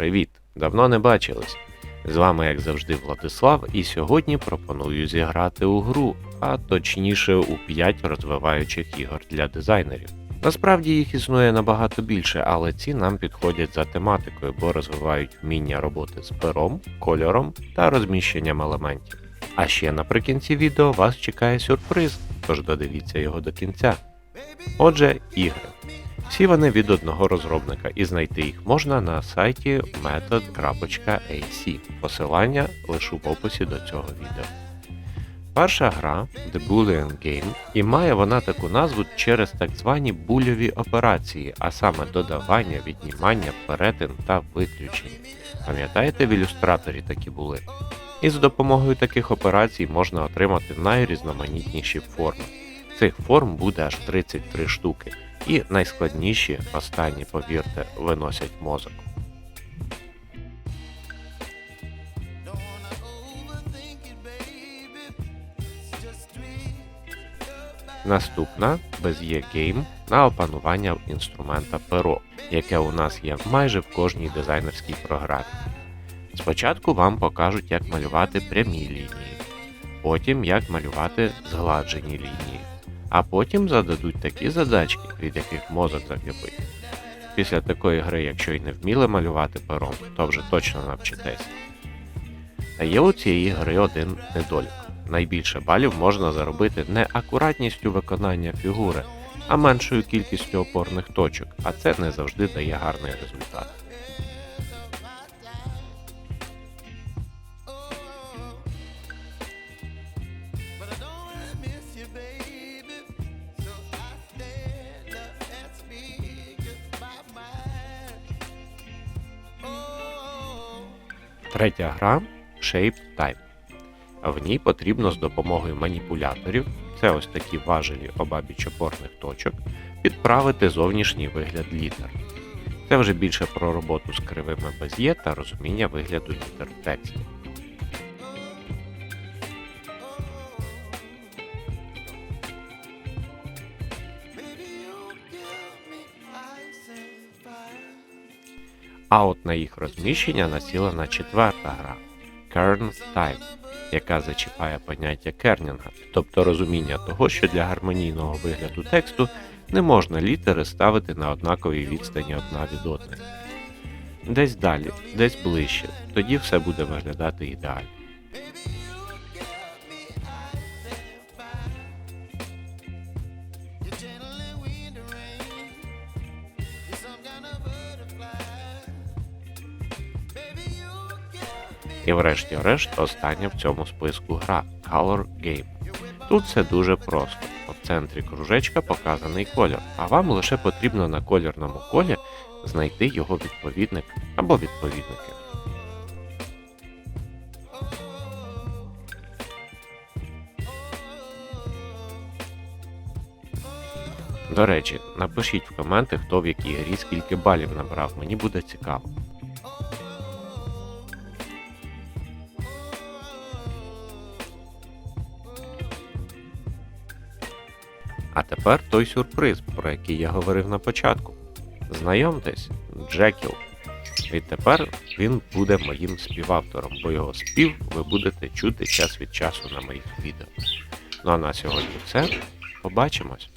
Привіт! Давно не бачились. З вами, як завжди, Владислав, і сьогодні пропоную зіграти у гру, а точніше у 5 розвиваючих ігор для дизайнерів. Насправді їх існує набагато більше, але ці нам підходять за тематикою, бо розвивають вміння роботи з пером, кольором та розміщенням елементів. А ще наприкінці відео вас чекає сюрприз, тож додивіться його до кінця. Отже, ігри. Всі вони від одного розробника, і знайти їх можна на сайті method.ac. Посилання лишу в описі до цього відео. Перша гра The Boolean Game, і має вона таку назву через так звані бульові операції, а саме додавання, віднімання, перетин та виключення. Пам'ятаєте, в ілюстраторі такі були? І з допомогою таких операцій можна отримати найрізноманітніші форми. Цих форм буде аж 33 штуки. І найскладніші, останні, повірте, виносять мозок. Наступна Bezier Game на опанування інструмента перо, яке у нас є майже в кожній дизайнерській програмі. Спочатку вам покажуть, як малювати прямі лінії, потім як малювати згладжені лінії, а потім зададуть такі задачки, від яких мозок закипить. Після такої гри, якщо й не вміли малювати пером, то вже точно навчитесь. Та є у цієї гри один недолік. Найбільше балів можна заробити не акуратністю виконання фігури, а меншою кількістю опорних точок, а це не завжди дає гарний результат. Третя гра Shape Type. В ній потрібно з допомогою маніпуляторів, це ось такі важелі обабіч опорних точок, підправити зовнішній вигляд літер. Це вже більше про роботу з кривими без'є та розуміння вигляду літер в тексті. А от на їх розміщення націлена четверта гра Kern Time, яка зачіпає поняття кернінга, тобто розуміння того, що для гармонійного вигляду тексту не можна літери ставити на однаковій відстані одна від одної. Десь далі, десь ближче, тоді все буде виглядати ідеально. І врешті-решт остання в цьому списку гра Color Game. Тут все дуже просто. В центрі кружечка показаний колір, а вам лише потрібно на кольорному колі знайти його відповідник або відповідники. До речі, напишіть в коменти, хто в якій грі скільки балів набрав, мені буде цікаво. А тепер той сюрприз, про який я говорив на початку. Знайомтесь, Джекіл. Відтепер він буде моїм співавтором, бо його спів ви будете чути час від часу на моїх відео. Ну а на сьогодні все. Побачимось!